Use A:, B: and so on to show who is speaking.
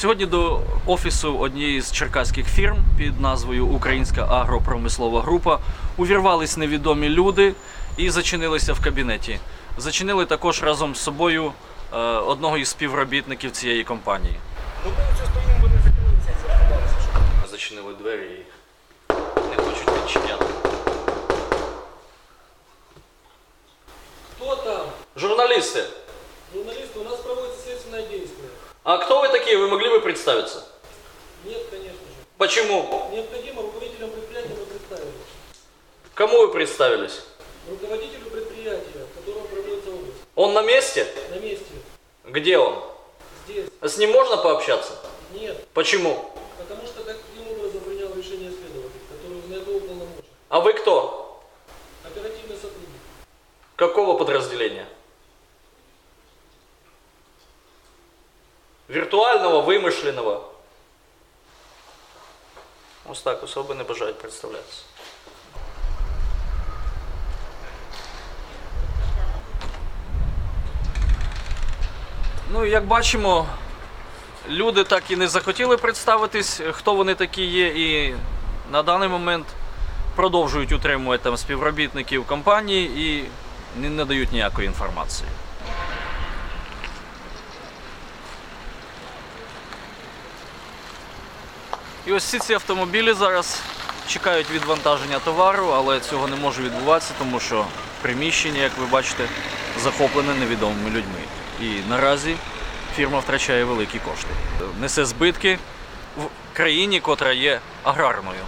A: Сьогодні до офісу однієї з черкаських фірм під назвою Українська агропромислова група увірвались невідомі люди і зачинилися в кабінеті. Зачинили також разом з собою е, одного із співробітників цієї компанії.
B: Ну стоїмо, вони закрилися і
A: Зачинили двері і не хочуть відчиняти.
C: Кто там?
A: Журналісти,
C: Журналисты, у нас проводится следственное действие.
A: А хто ви такі? Ви могли би представитися?
C: Нет, конечно же.
A: Почему?
C: Необходимо руководителям предприятия мы представили.
A: Кому вы представились?
C: Руководителю предприятия, в котором проводится обыск.
A: Он на месте?
C: На месте.
A: Где он?
C: Здесь.
A: С ним можно пообщаться?
C: Нет.
A: Почему?
C: Потому что таким образом принял решение следователь, который на это уполномочен.
A: А вы кто?
C: Оперативный сотрудник.
A: Какого подразделения? Віртуального, вимишленого. Ось так особи не бажають представлятися. Ну, як бачимо, люди так і не захотіли представитись, хто вони такі є, і на даний момент продовжують утримувати там співробітників компанії і не надають ніякої інформації. І ось всі ці автомобілі зараз чекають відвантаження товару, але цього не може відбуватися, тому що приміщення, як ви бачите, захоплене невідомими людьми. І наразі фірма втрачає великі кошти. Несе збитки в країні, котра є аграрною.